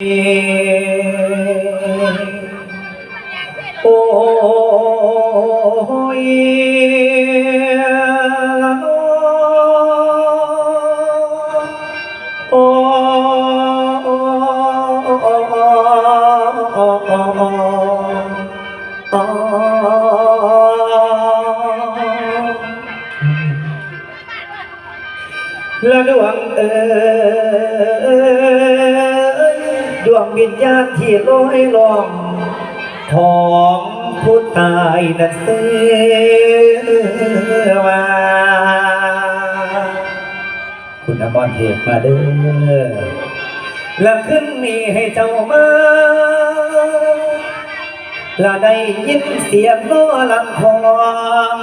โอ้ย ดวงวิญญาณที่ลอยลองของผู้ตายนั้นเสือว่าคุณอมรเทพมาเด้อและขึ้นนี้ให้เจ้ามาและได้ยินเสียงน้อลังคอง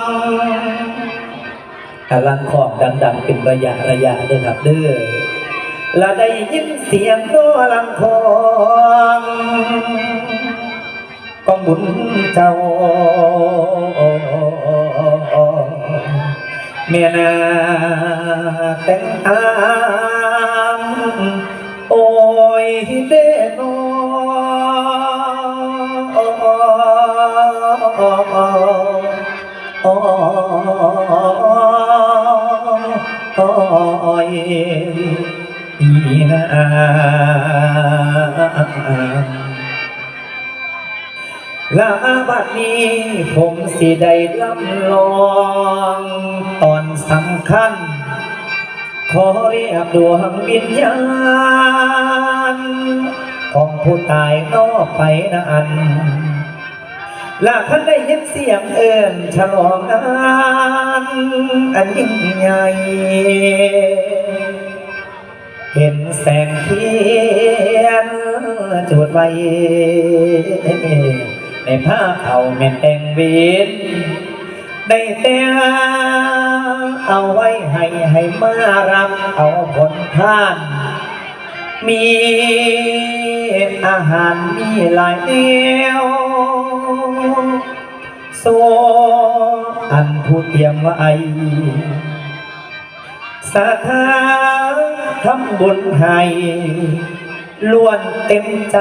กำลังคองดัง ๆ เป็นระยะระยะเด้อครับเด้อ และได้ยินเสียงน้อลังคองก็หมุนเจ้าเมียนาแต่งอามโอ้ยเด้นอโอ้ย อีนาลาบัดนี้ผมสิได้ลำลองตอนสำคัญ ขอเรียกดวงวิญญาณ ของผู้ตายนอกไปนั้นลาคันได้ยินเสียงเอิญฉลองงานอันยิ่งใหญ่ เห็นแสงเทียนจุดไว้ในผ้าเขาแม่นแต่งเวนได้แต่เอาไว้ให้ให้มารับเอาผลทาน มีอาหารมีหลายแนวโซอันผู้เตรียมไว้สถาธา ทำบุญให้ล้วนเต็มใจ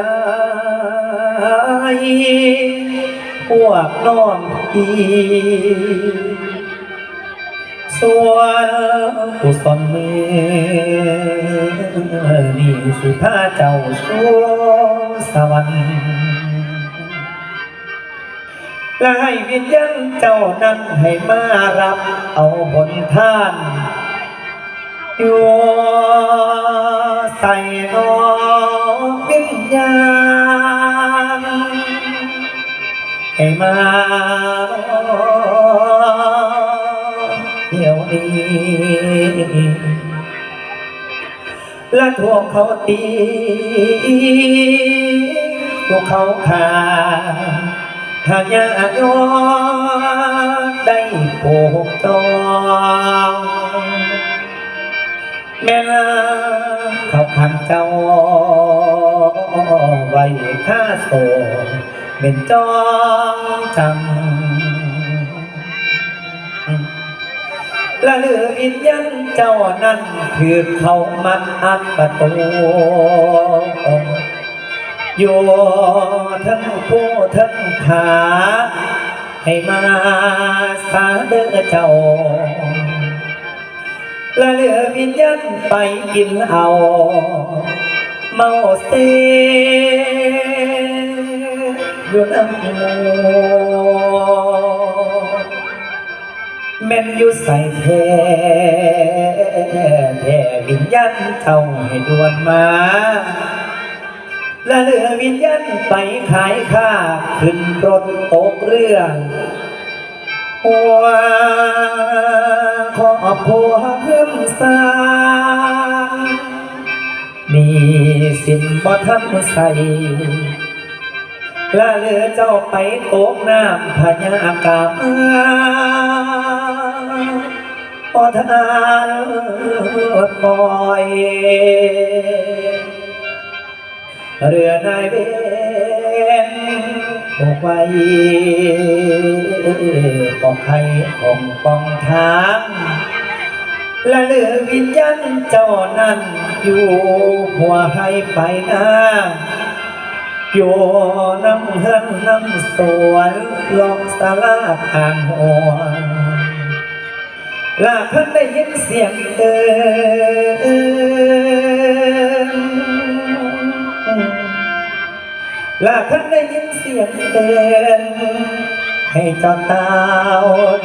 พวกน้องอีส่วนกุศลมือนี่สิพาเจ้าสู่สวรรค์และให้วิญญาณเจ้านั้นให้มารับเอาผลทาน อยู่ใส่นอวิญญาณให้มาเดี๋ยวนี้และทวงเขาตีพวกเขาขาถ้าญาติโยมได้ปกจอง แม่ลาเขาขันเจ้าไว้ข้าโซเป็นจองจำและเหลือวิญญาณเจ้านั้นคือเขามัดอัดประตูอยู่ทั้งผู้ทั้งขาให้มาสาเด้อเจ้า ละเหลือวิญญาณไปกินเอา เมาเซอยู่น้ำหมูแม่นอยู่ใส่แท้แท้วิญญาณเจ้าให้ดวนมาและเหลือวิญญาณไปขายข้าขึ้นรถตกเรือ หัวขอบพัวเพิ่มสร้ามีสินบ่ทันใส่และเลือเจ้าไปตกน้ำพญากามาพอทานปล่อยเรือนายเวน อกไว้บอกใครของปองทางและเหลือวิญญาณเจ้านั้นอยู่หัวให้ไปหน้าอยู่น้ำเฮือนน้ำสวนลองสาลาทางหัวลาเพิ่นได้ยินเสียงเอิน ลาเพิ่นได้ยินเสียงเอินให้เจ้าตา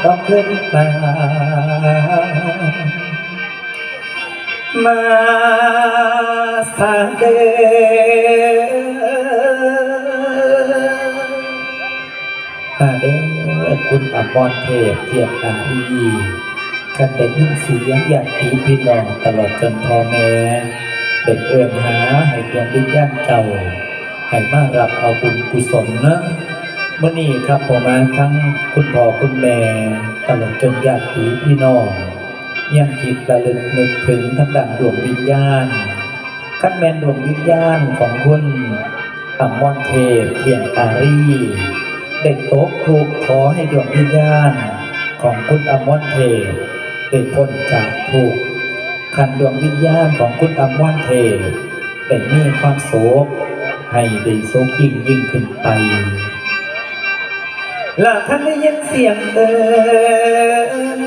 ดอกขึ้นตามาสาเดอาเดคุณอมรเทพเทียบนาอีกันได้ยินเสียงอยางตีพี่น้องตลอดจนพ่อแม่เด็กเอื้อมหาให้ดวงวิญญาณเจ้า ให้มารับเอาบุญกุศลนะเมื่อนี้ครับผมมาทั้งคุณพ่อคุณแม่ตลอดจนญาติพี่น้องยังคิดระลึกนึกถึงทางด้านดวงวิญญาณขั้นแมนดวงวิญญาณของคุณอัมมอนเทพเทียนอารีได้ตกถูกข์ขอให้ดวงวิญญาณของคุณอมอนเทพได้พ้นจากทุกข์ขันดวงวิญญาณของคุณอมอนเทพได้มีความโศก ให้ได้โศกยิ่งยิ่งขึ้นไปและท่านได้ยินเสียงเอิน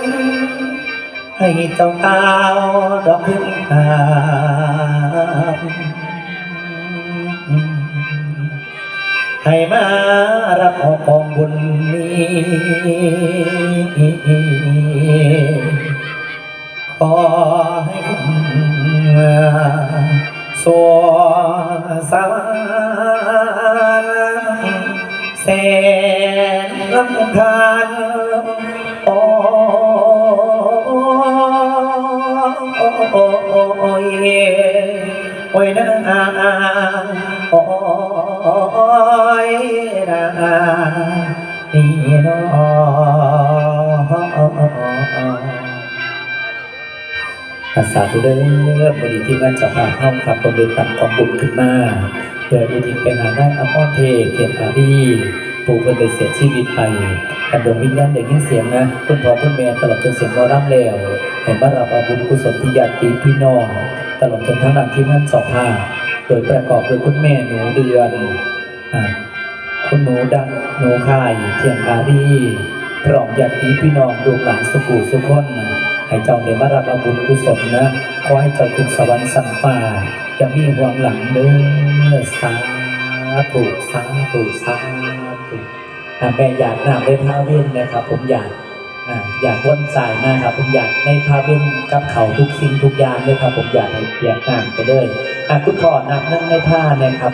ให้เจ้าตาวดอกขึ้นตามให้มารับเอากองบุญนี้ แสนลำคาญโอ้ยโอ้ยนะโอ้ยนะนี่เนาะอาสาธุเด้อบดีที่บ้านเจ้าภาพห้องครับผมเลยตั้งกองบุญขึ้นมา เพื่ออุทิศไปหาได้อมรเทเทียนอารีผู้เพิ่นได้เสียชีวิตไปกันดวงวิญญาณได้ยินเสียงนะคุณพ่อคุณแม่ตลอดจนเสียงวอร่ำแล้วเห็นว่าเราเอาบุญกุศลที่ญาติพี่น้องตลอดจนทั้งนั้นที่บ้านเจ้าภาโดยประกอบด้วยคุณแม่หนูเดือนอคุณหนูดังหนูข่ายเทียนอารีพร้อมญาติพี่น้องลูกหลานสุขุสุขคนให้เจ้าได้มารับอาบุญกุศลนะ ขอให้เจ้าขึ้นสวรรค์สัมป่าจะมีห่วงหลังเด้อสาธุสาธุสาธุอ่าแม่อยากนำไปพาเว้นนะครับ ผมอยากอ่าอยากวนสายนะครับ ผมอยากในพาเว้นกับเขาทุกสิ่งทุกอย่างเลยครับ ผมอยากให้เปียกน้ำไปเลยอะคุณพ่อนับนั่งในผ้านะครับ